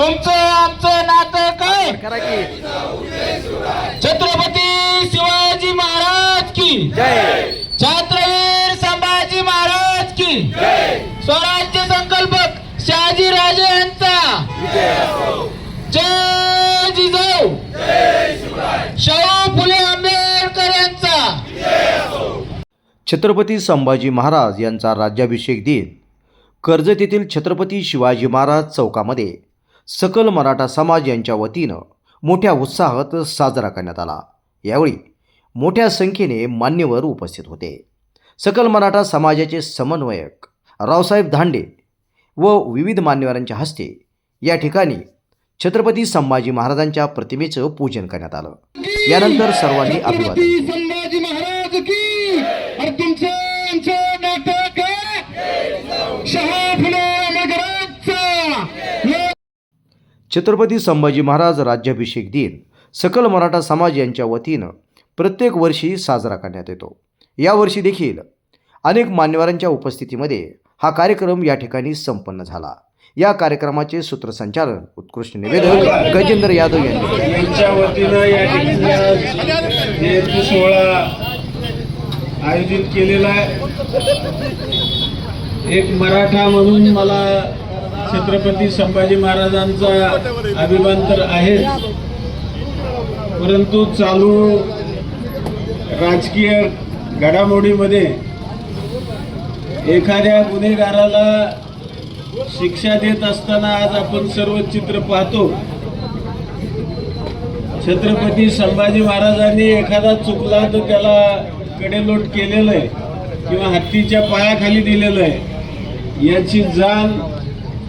तुमचं आमचं नातं काय? करा की. छत्रपती शिवाजी महाराज की. जय. छत्रवीर संभाजी महाराज की. स्वराज्य संकल्पक शहाजी राजे यांचा. जय जिजाऊ. शाहू फुले आंबेडकर यांचा. छत्रपती संभाजी महाराज यांचा राज्याभिषेक दिन कर्जत येथील छत्रपती शिवाजी महाराज चौकामध्ये सकल मराठा समाज यांच्या वतीनं मोठ्या उत्साहात साजरा करण्यात आला. यावेळी मोठ्या संख्येने मान्यवर उपस्थित होते. सकल मराठा समाजाचे समन्वयक रावसाहेब धांडे व विविध मान्यवरांच्या हस्ते या ठिकाणी छत्रपती संभाजी महाराजांच्या प्रतिमेचं पूजन करण्यात आलं. यानंतर सर्वांनी अभिवादन छत्रपती संभाजी महाराज राज्याभिषेक दिन सकल मराठा समाज यांच्या वतीनं प्रत्येक वर्षी साजरा करण्यात येतो. यावर्षी देखील अनेक मान्यवरांच्या उपस्थितीमध्ये हा कार्यक्रम या ठिकाणी संपन्न झाला. या कार्यक्रमाचे सूत्रसंचालन उत्कृष्ट निवेदक गजेंद्र यादव यांनी यांच्या वतीनं या ठिकाणी सोहळा आयोजित केलेला आहे. एक मराठा म्हणून मला छत्रपती संभाजी महाराजांचा अभिमान तर आहेच परंतु चालू राजकीय घडामोडीमध्ये एखाद्या गुन्हेगाराला शिक्षा देत असताना आज आपण सर्व चित्र पाहतो. छत्रपती संभाजी महाराजांनी एखादा चुकला तर त्याला कडेलोट केलेलं आहे किंवा हत्तीच्या पायाखाली दिलेलं आहे. याची जाण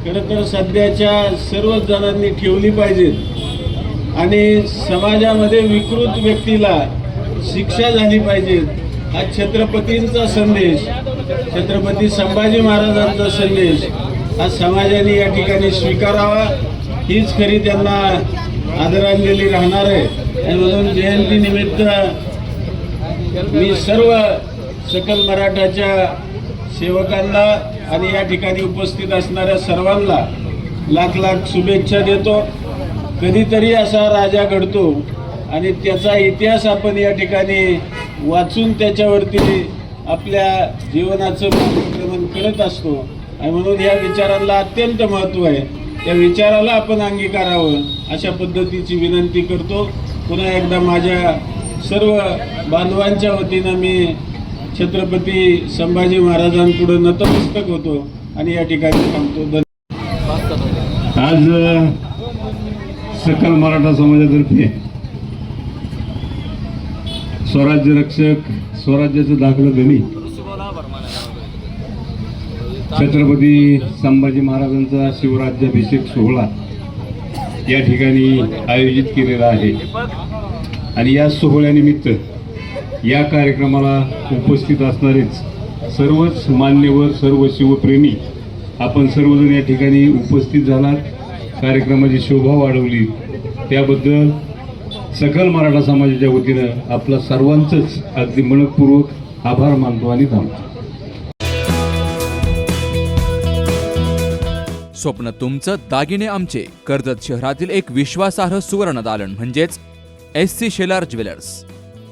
खरं तर सध्याच्या सर्वच जणांनी ठेवली पाहिजेत. आणि समाजामध्ये विकृत व्यक्तीला शिक्षा झाली पाहिजे हा छत्रपतींचा संदेश. छत्रपती संभाजी महाराजांचा संदेश हा समाजाने या ठिकाणी स्वीकारावा. हीच खरी त्यांना आदरांजली राहणार आहे. आणि म्हणून जयंतीनिमित्त मी सर्व सकल मराठाच्या सेवकांना आणि या ठिकाणी उपस्थित असणाऱ्या सर्वांना लाख लाख शुभेच्छा देतो. कधीतरी असा राजा घडतो आणि त्याचा इतिहास आपण या ठिकाणी वाचून त्याच्यावरती आपल्या जीवनाचं मार्गक्रमण करत असतो. आणि म्हणून या विचारांना अत्यंत महत्त्व आहे. त्या विचाराला आपण अंगीकारावं अशा पद्धतीची विनंती करतो. पुन्हा एकदा माझ्या सर्व बांधवांच्या वतीनं मी छत्रपती संभाजी महाराजांपुढे नतमस्तक होतो आणि या ठिकाणी सांगतो आज सकल मराठा समाजातर्फे स्वराज्य रक्षक स्वराज्याचं दाखलं धनी छत्रपती संभाजी महाराजांचा शिवराज्याभिषेक सोहळा या ठिकाणी आयोजित केलेला आहे. आणि या सोहळ्यानिमित्त या कार्यक्रमाला उपस्थित असणारेच सर्वच मान्यवर सर्व शिवप्रेमी आपण सर्वजण या ठिकाणी उपस्थित झालात. कार्यक्रमाची शोभा वाढवली. त्याबद्दल सकल मराठा समाजाच्या वतीनं आपला सर्वांचंच अगदी मनपूर्वक आभार मानतो आणि थांबतो. स्वप्न तुमचं दागिने आमचे. कर्जत शहरातील एक विश्वासार्ह सुवर्ण दालन म्हणजेच एस सी शेलार ज्वेलर्स.